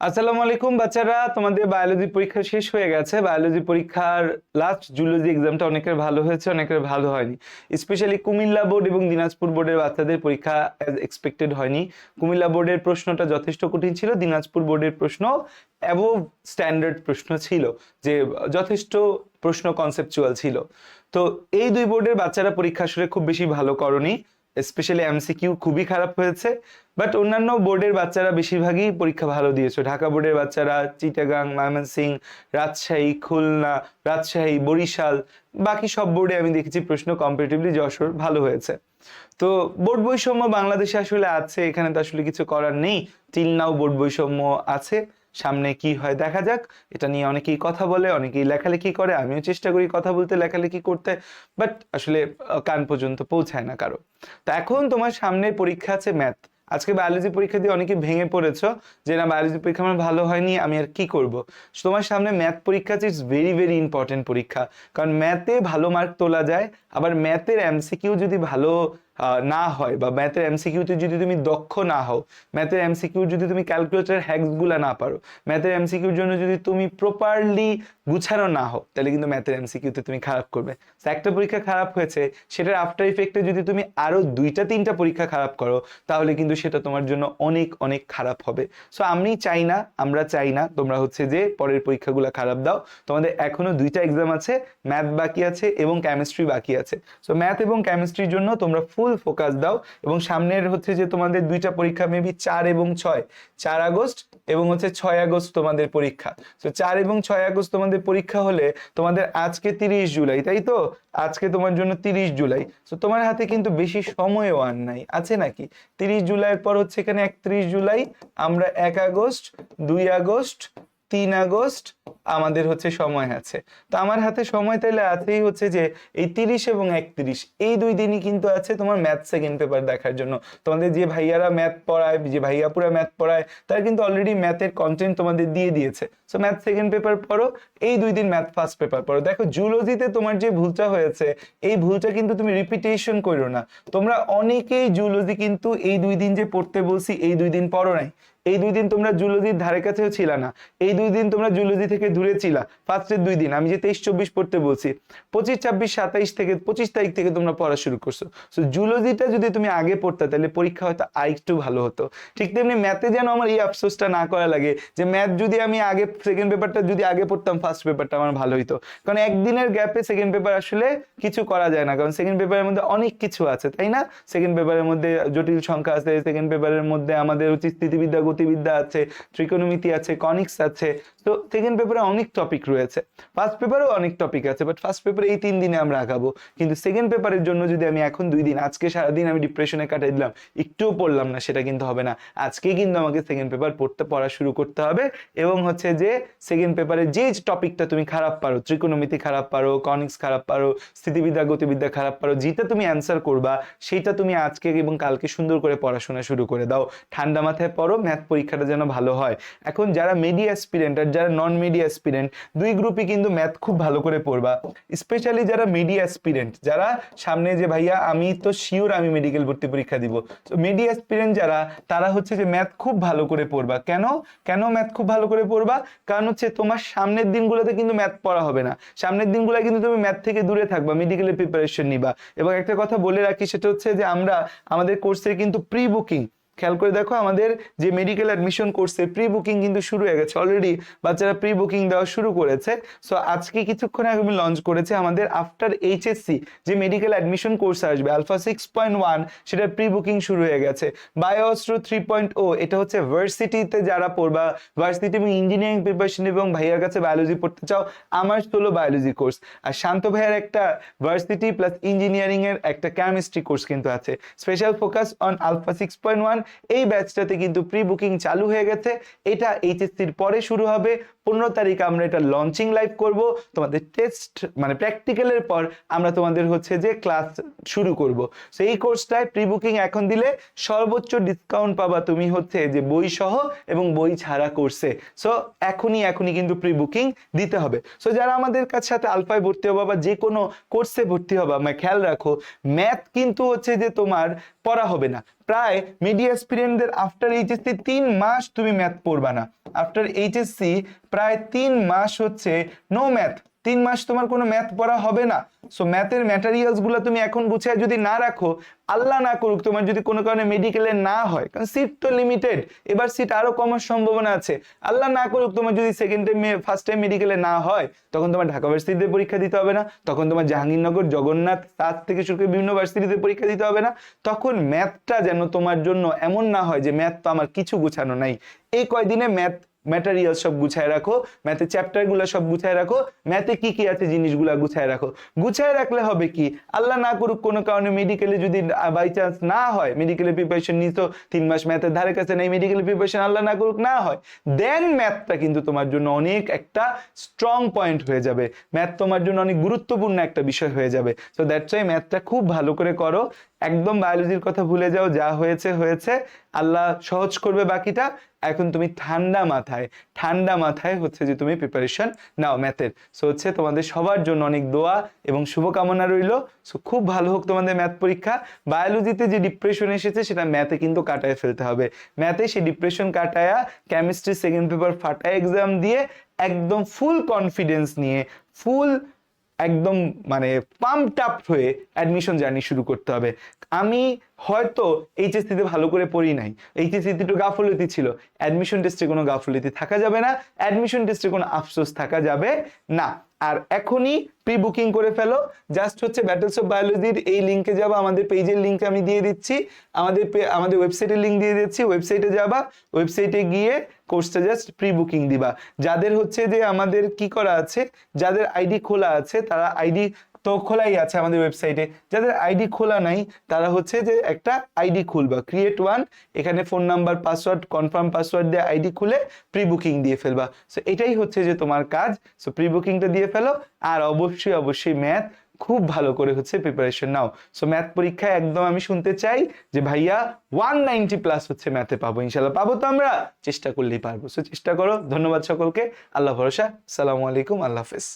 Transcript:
আসসালামু আলাইকুম, বাচ্চারা। তোমাদের বায়োলজি পরীক্ষা শেষ হয়ে গেছে। বায়োলজি পরীক্ষার লাস্ট জুলজি এক্সামটা অনেকের ভালো হয়েছে, অনেকের ভালো হয়নি। স্পেশালি কুমিল্লা বোর্ড এবং দিনাজপুর বোর্ডের বাচ্চাদের পরীক্ষা অ্যাজ এক্সপেক্টেড হয়নি। কুমিল্লা বোর্ডের প্রশ্নটা যথেষ্ট কঠিন ছিল। দিনাজপুর বোর্ডের প্রশ্ন অ্যাবোভ স্ট্যান্ডার্ড প্রশ্ন ছিল, যে যথেষ্ট প্রশ্ন কনসেপচুয়াল ছিল। তো এই দুই বোর্ডের বাচ্চারা পরীক্ষা আসলে খুব বেশি ভালো করনি। স্পেশালি এমসিকিউ খুবই খারাপ হয়েছে বাট অন্যান্য বোর্ডের বাচ্চারা বেশিরভাগই পরীক্ষা ভালো দিয়েছে। ঢাকা বোর্ডের বাচ্চারা চিটাগাং ময়মনসিং রাজশাহী খুলনা রাজশাহী বরিশাল বাকি সব বোর্ডে আমি দেখেছি প্রশ্ন কম্পারেটিভলি যশোর ভালো হয়েছে। তো বোর্ড বৈষম্য বাংলাদেশে আসলে আছে, এখানে তো আসলে কিছু করার নেই। টিল নাও বোর্ড বৈষম্য আছে। সামনে কি হয় দেখা যাক। এটা নিয়ে অনেকেই কথা বলে, অনেকেই লেখালেখি করে, আমিও চেষ্টা করি কথা বলতে, লেখালেখি করতে বাট আসলে কান পর্যন্ত পৌঁছায় না কারও। তো এখন তোমার সামনে পরীক্ষা আছে ম্যাথ আজকে বায়োলজি পরীক্ষা দিয়ে অনেকে ভেঙে পড়েছো যে, না বায়োলজি পরীক্ষা আমার ভালো হয়নি, আমি আর কি করব? তোমার সামনে ম্যাথ পরীক্ষা আছে ইটস ভেরি ভেরি ইম্পর্টেন্ট পরীক্ষা। কারণ ম্যাথে ভালো মার্ক তোলা যায়, আবার ম্যাথের এমসিকিউ যদি ভালো না হয় বা ম্যাথের এমসিকিউতে যদি তুমি দক্ষ না হও, ম্যাথের এমসিকিউ যদি তুমি ক্যালকুলেটর হ্যাক্সগুলো না পারো, ম্যাথের এমসিকিউর জন্য যদি তুমি প্রপারলি গুছানো না হও, তাহলে কিন্তু ম্যাথের এমসিকিউতে তুমি খারাপ করবে। একটা পরীক্ষা খারাপ হয়েছে, সেটার আফটার ইফেক্টে যদি তুমি আরও দুইটা, তিনটা পরীক্ষা খারাপ করো, তাহলে কিন্তু সেটা তোমার জন্য অনেক অনেক খারাপ হবে। সো আমি চাই না, আমরা চাই না, তোমরা হচ্ছে যে পরের পরীক্ষাগুলো খারাপ দাও। তোমাদের এখনও দুইটা এক্সাম আছে ম্যাথ বাকি আছে এবং কেমিস্ট্রি বাকি আছে। সো ম্যাথ এবং কেমিস্ট্রির জন্য তোমরা ফুল ফোকাস দাও এবং সামনের হচ্ছে যে তোমাদের দুইটা পরীক্ষা মেবি চার এবং ছয়। চার আগস্ট এবং হচ্ছে ছয় আগস্ট তোমাদের পরীক্ষা। তো চার এবং ছয় আগস্ট তোমাদের পরীক্ষা হলে তোমাদের আজকে তিরিশ জুলাই, তাই তো? আজকে তোমার জন্য তিরিশ জুলাই। তো তোমার হাতে কিন্তু বেশি সময়ও আর নাই। আছে নাকি? তিরিশ জুলাইয়ের পর হচ্ছে এখানে একত্রিশ জুলাই, আমরা এক আগস্ট, দুই আগস্ট তিন আগস্ট আমাদের হচ্ছে সময় আছে। তো আমার হাতে সময় তাহলে আছেই হচ্ছে যে এই তিরিশ এবং একত্রিশ, এই দুই দিনই কিন্তু আছে তোমার ম্যাথ সেকেন্ড পেপার দেখার জন্য। তোমাদের যে ভাইয়ারা ম্যাথ পড়ায়, যে ভাইয়াপুরা ম্যাথ পড়ায়, তারা কিন্তু অলরেডি ম্যাথের কন্টেন্ট তোমাদের দিয়ে দিয়েছে। সো ম্যাথ সেকেন্ড পেপার পড়ো, এই দুই দিন ম্যাথ ফার্স্ট পেপার পড়ো। দেখো জুলজিতে তোমার যে ভুলটা হয়েছে, এই ভুলটা কিন্তু তুমি রিপিটেশন করো না। তোমরা অনেকেই জুলজি কিন্তু এই দুই দিন যে পড়তে বলছি, এই দুই দিন পড়ো নাই। এই দুই দিন তোমরা জুলজির ধারে কাছেও ছিল না। এই দুই দিন তোমরা জুলজি থেকে দূরে ছিলা। ফার্স্টের দুই দিন। আমি যে তেইশ, চব্বিশ পড়তে বলছি, পঁচিশ, ছাব্বিশ, সাতাইশ থেকে, পঁচিশ তারিখ থেকে তোমরা পড়া শুরু করছ। সো জুলজিটা যদি তুমি আগে পড়তে, তাহলে পরীক্ষা হয়তো আরেকটু ভালো হতো। ঠিক তেমনি ম্যাথে যেন আমার এই আফসোসটা না করা লাগে, যে ম্যাথ যদি আমি আগে সেকেন্ড পেপারটা যদি আগে পড়তাম ফার্স্ট পেপারটা আমার ভালো হতো কারণ একদিনের গ্যাপে সেকেন্ড পেপার আসলে কিছু করা যায় না, কারণ সেকেন্ড পেপারের মধ্যে অনেক কিছু আছে, তাই না? সেকেন্ড পেপারের মধ্যে জটিল সংখ্যা আছে সেকেন্ড পেপারের মধ্যে আমাদের হচ্ছে স্থিতিবিদ্যা গতিবিদ্যা আছে ত্রিকোণমিতি আছে কনিক্স আছে তো সেকেন্ড পেপারে অনেক টপিক রয়েছে। ফার্স্ট পেপারেও অনেক টপিক আছে বাট ফার্স্ট পেপারে এই তিন দিনে আমরা আগাবো। কিন্তু সেকেন্ড পেপারের জন্য যদি আমি এখন দুই দিন, আজকে সারাদিন আমি ডিপ্রেশনে কাটাই দিলাম, একটুও পড়লাম না, সেটা কিন্তু হবে না। আজকেই কিন্তু আমাকে সেকেন্ড পেপার পড়তে, পড়া শুরু করতে হবে এবং হচ্ছে যে সেকেন্ড পেপারে যে টপিকটা তুমি খারাপ পারো ত্রিকোণমিতি খারাপ পারো কনিক্স খারাপ পারো, স্থিতিবিদ্যা, গতিবিদ্যা খারাপ পারো, যেটা তুমি অ্যান্সার করবা সেইটা তুমি আজকে এবং কালকে সুন্দর করে পড়াশোনা শুরু করে দাও। ঠান্ডা মাথায় পড়ো ম্যাথ পরীক্ষাটা যেন ভালো হয়। এখন যারা মিডিয়া অ্যাসপিরেন্ট যারা নন মিডিয়া অ্যাসপিরেন্ট দুই গ্রুপই কিন্তু ম্যাথ খুব ভালো করে পড়বা। স্পেশালি যারা মিডিয়া অ্যাসপিরেন্ট যারা সামনে যে ভাইয়া, আমি তো শিওর আমি মেডিকেল ভর্তি পরীক্ষা দিব। তো মিডিয়া অ্যাসপিরেন্ট যারা, তারা হচ্ছে যে ম্যাথ খুব ভালো করে পড়বা। কেন? কেন ম্যাথ খুব ভালো করে পড়বা? কারণ হচ্ছে তোমার সামনের দিনগুলোতে কিন্তু ম্যাথ পড়া হবে না। সামনের দিনগুলো কিন্তু তুমি ম্যাথ থেকে দূরে থাকবা মেডিকেলের প্রিপারেশন নিবা। এবং একটা কথা বলে রাখি, সেটা হচ্ছে যে আমরা, আমাদের কোর্সের কিন্তু প্রি বুকিং খেয়াল করে দেখো, আমাদের যে মেডিকেল অ্যাডমিশন কোর্সে প্রি বুকিং কিন্তু শুরু হয়ে গেছে অলরেডি বাচ্চারা প্রি বুকিং দেওয়া শুরু করেছে। সো আজকে কিছুক্ষণ আগে আমি লঞ্চ করেছে আমাদের আফটার এইচএসসি যে মেডিকেল অ্যাডমিশন কোর্স আসবে আলফা সিক্স পয়েন্ট ওয়ান সেটার প্রি বুকিং শুরু হয়ে গেছে। বায়োস্ট্রো থ্রি পয়েন্ট ও এটা হচ্ছে ভার্সিটিতে যারা পড়বা ভার্সিটি এবং ইঞ্জিনিয়ারিং প্রিপারেশন এবং ভাইয়ার কাছে বায়োলজি পড়তে চাও, আমার হলো বায়োলজি কোর্স আর শান্ত ভাইয়ার একটা ভার্সিটি প্লাস ইঞ্জিনিয়ারিং এর একটা কেমিস্ট্রি কোর্স কিন্তু আছে। Special focus on alpha six point one এই ব্যাচটাতে কিন্তু প্রি বুকিং চালু হয়ে গেছে। এটা এইচএসসির পরে শুরু হবে। পনেরো তারিখ আমরা এটা লঞ্চিং লাইভ করব। তোমাদের টেস্ট মানে প্র্যাকটিক্যালের পর আমরা তোমাদের হচ্ছে যে ক্লাস শুরু করব। সো এই কোর্সটায় প্রি বুকিং এখন দিলে সর্বোচ্চ ডিসকাউন্ট পাবা তুমি হচ্ছে যে বই সহ এবং বই ছাড়া কোর্সে সো এখনই এখনই কিন্তু প্রি বুকিং দিতে হবে। সো যারা আমাদের কাছে সাথে আলফায় ভর্তি হবা বা যে কোনো কোর্সে ভর্তি হবা মানে খেয়াল রাখো ম্যাথ কিন্তু হচ্ছে যে তোমার পড়া হবে না। প্রায় মিডিয়া স্টুডেন্টদের আফটার এইচএসসি তিন মাস তুমি ম্যাথ পড়বা না। আফটার এইচএসসি প্রায় তিন মাস হচ্ছে নো ম্যাথ তিন মাস তোমার কোনো ম্যাথ পড়া হবে না। সো ম্যাথের ম্যাটেরিয়ালসগুলো তুমি এখন গুছিয়ে যদি না রাখো, আল্লাহ না করুক তোমার যদি কোনো কারণে মেডিকেলে না হয়, কারণ সিট তো লিমিটেড এবার সিট আরও কমার সম্ভাবনা আছে। আল্লাহ না করুক তোমার যদি সেকেন্ড টাইম ফার্স্ট টাইম মেডিকেলে না হয়, তখন তোমার ঢাকা ভার্সিটিতে পরীক্ষা দিতে হবে না, তখন তোমার জাহাঙ্গীরনগর, জগন্নাথ তার থেকে শুরু করে বিভিন্ন ভার্সিটিতে পরীক্ষা দিতে হবে না। তখন ম্যাথটা যেন তোমার জন্য এমন না হয় যে ম্যাথ তো আমার কিছু গুছানো নাই। এই কয়দিনে ম্যাথ ম্যাটেরিয়াল সব গুছায় রাখো ম্যাথে চ্যাপ্টারগুলো সব গুছায় রাখো ম্যাথে কি কি আছে জিনিসগুলো গুছায় রাখো। গুছায় রাখলে হবে কি? আল্লাহ না করুক কোনো কারণে মেডিকেলে যদি বাই চান্স না হয় মেডিকেলে প্রিপারেশন নিতো তিন মাস ম্যাথের ধারে কাছে নেই মেডিকেল প্রিপারেশন আল্লাহ না করুক না হয় দেন ম্যাথটা কিন্তু তোমার জন্য অনেক একটা স্ট্রং পয়েন্ট হয়ে যাবে। ম্যাথ তোমার জন্য অনেক গুরুত্বপূর্ণ একটা বিষয় হয়ে যাবে। সো দ্যাটস ওয়াই ম্যাথটা খুব ভালো করে করো। একদম বায়োলজির কথা ভুলে যাও, যা হয়েছে হয়েছে। আল্লাহ সহজ করবে বাকিটা। এখন তুমি ঠান্ডা মাথায় ঠান্ডা মাথায় হচ্ছে যে তুমি প্রিপারেশন নাও ম্যাথের সো হচ্ছে তোমাদের সবার জন্য অনেক দোয়া এবং শুভকামনা রইল। সো খুব ভালো হোক তোমাদের ম্যাথ পরীক্ষা। বায়োলজিতে যে ডিপ্রেশন এসেছে, সেটা ম্যাথে কিন্তু কাটায় ফেলতে হবে। ম্যাথে সেই ডিপ্রেশন কাটায়া কেমিস্ট্রি সেকেন্ড পেপার ফাটা এক্সাম দিয়ে একদম ফুল কনফিডেন্স নিয়ে ফুল একদম মানে পাম্প টাপ হয়ে অ্যাডমিশন জার্নি শুরু করতে হবে। আমি হয়তো এইচএসসি তে ভালো করে পড়ি নাই। এইচএসসি তে একটু গাফলতি ছিল। অ্যাডমিশন টেস্টে কোনো গাফলতি থাকা যাবে না। অ্যাডমিশন টেস্টে কোনো আফসোস থাকা যাবে না। আর এখনই প্রি বুকিং করে ফেলো। জাস্ট হচ্ছে ব্যাটেলস অফ বায়োলজির এই লিঙ্কে যাবা। আমাদের পেজের লিঙ্ক আমি দিয়ে দিচ্ছি। আমাদের আমাদের ওয়েবসাইটের লিঙ্ক দিয়ে দিচ্ছি। ওয়েবসাইটে যাবা। ওয়েবসাইটে গিয়ে কোর্সটা জাস্ট প্রি বুকিং দিবা। যাদের হচ্ছে যে আমাদের কি করা আছে? যাদের আইডি খোলা আছে, তারা আইডি তো খোলাই আছে আমাদের ওয়েবসাইটে যাদের আইডি খোলা নাই, তারা হচ্ছে যে একটা আইডি খুলবা। ক্রিয়েট ওয়ান এখানে phone number password confirm password দিয়ে আইডি খুলে প্রি বুকিং দিয়ে ফেলবা। সো এটাই হচ্ছে যে তোমার কাজ। সো প্রি বুকিংটা দিয়ে ফেলো। আর অবশ্যই অবশ্যই ম্যাথ খুব ভালো করে হচ্ছে প্রিপারেশন নাও। সো ম্যাথ পরীক্ষায় একদম আমি শুনতে চাই যে ভাইয়া ওয়ান নাইনটি প্লাস হচ্ছে ম্যাথে পাবো। ইনশাল্লাহ পাবো তো আমরা? চেষ্টা করলেই পারব। সো চেষ্টা করো। ধন্যবাদ সকলকে। আল্লাহ ভরসা। সালামু আলাইকুম। আল্লাহ হাফেজ।